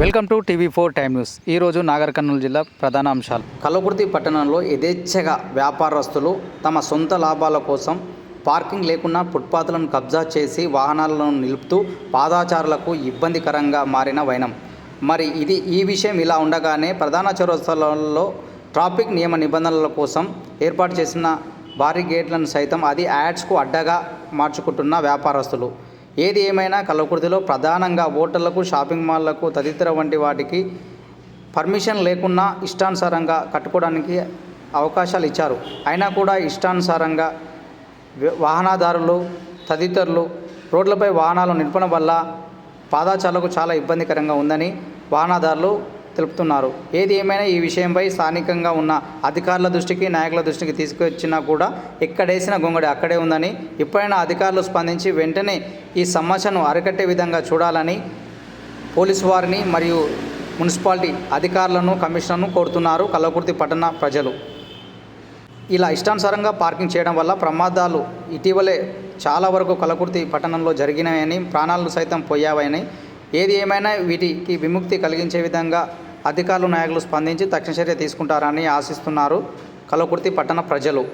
Welcome to TV four time news. ఈరోజు నాగర్ కర్నూలు జిల్లా ప్రధాన అంశాలు. కలకుర్తి పట్టణంలో యథేచ్ఛగా వ్యాపారస్తులు తమ సొంత లాభాల కోసం పార్కింగ్ లేకుండా ఫుట్పాత్లను కబ్జా చేసి వాహనాలను నిలుపుతూ పాదాచారులకు ఇబ్బందికరంగా మారిన వైనం. మరి ఇది ఈ విషయం ఇలా ఉండగానే ప్రధాన చౌరస్తాలలో ట్రాఫిక్ నియమ నిబంధనల కోసం ఏర్పాటు చేసిన భారీ గేట్లను సైతం అది యాడ్స్కు అడ్డగా మార్చుకుంటున్న వ్యాపారస్తులు. ఏది ఏమైనా కలకుర్తిలో ప్రధానంగా హోటళ్ళకు షాపింగ్ మాల్లకు తదితర వంటి వాటికి పర్మిషన్ లేకున్నా ఇష్టానుసారంగా కట్టుకోవడానికి అవకాశాలు ఇచ్చారు. అయినా కూడా ఇష్టానుసారంగా వాహనదారులు తదితరులు రోడ్లపై వాహనాలు నిలపడం వల్ల పాదాచారులకు చాలా ఇబ్బందికరంగా ఉందని వాహనదారులు తెలుపుతున్నారు. ఏది ఏమైనా ఈ విషయంపై స్థానికంగా ఉన్న అధికారుల దృష్టికి నాయకుల దృష్టికి తీసుకొచ్చినా కూడా ఎక్కడేసిన గొంగడి అక్కడే ఉందని ఇప్పుడైనా అధికారులు స్పందించి వెంటనే ఈ సమస్యను అరికట్టే విధంగా చూడాలని పోలీసు వారిని మరియు మున్సిపాలిటీ అధికారులను కమిషనర్ను కోరుతున్నారు కల్లకుర్తి పట్టణ ప్రజలు. ఇలా ఇష్టానుసారంగా పార్కింగ్ చేయడం వల్ల ప్రమాదాలు ఇటీవలే చాలా వరకు కలకుర్తి పట్టణంలో జరిగినాయని ప్రాణాలు సైతం పోయావని ఏది ఏమైనా వీటికి విముక్తి కలిగించే విధంగా అధికారులు నాయకులు స్పందించి తక్షణ చర్య తీసుకుంటారని ఆశిస్తున్నారు. కలకుర్తి పట్టణ ప్రజలు.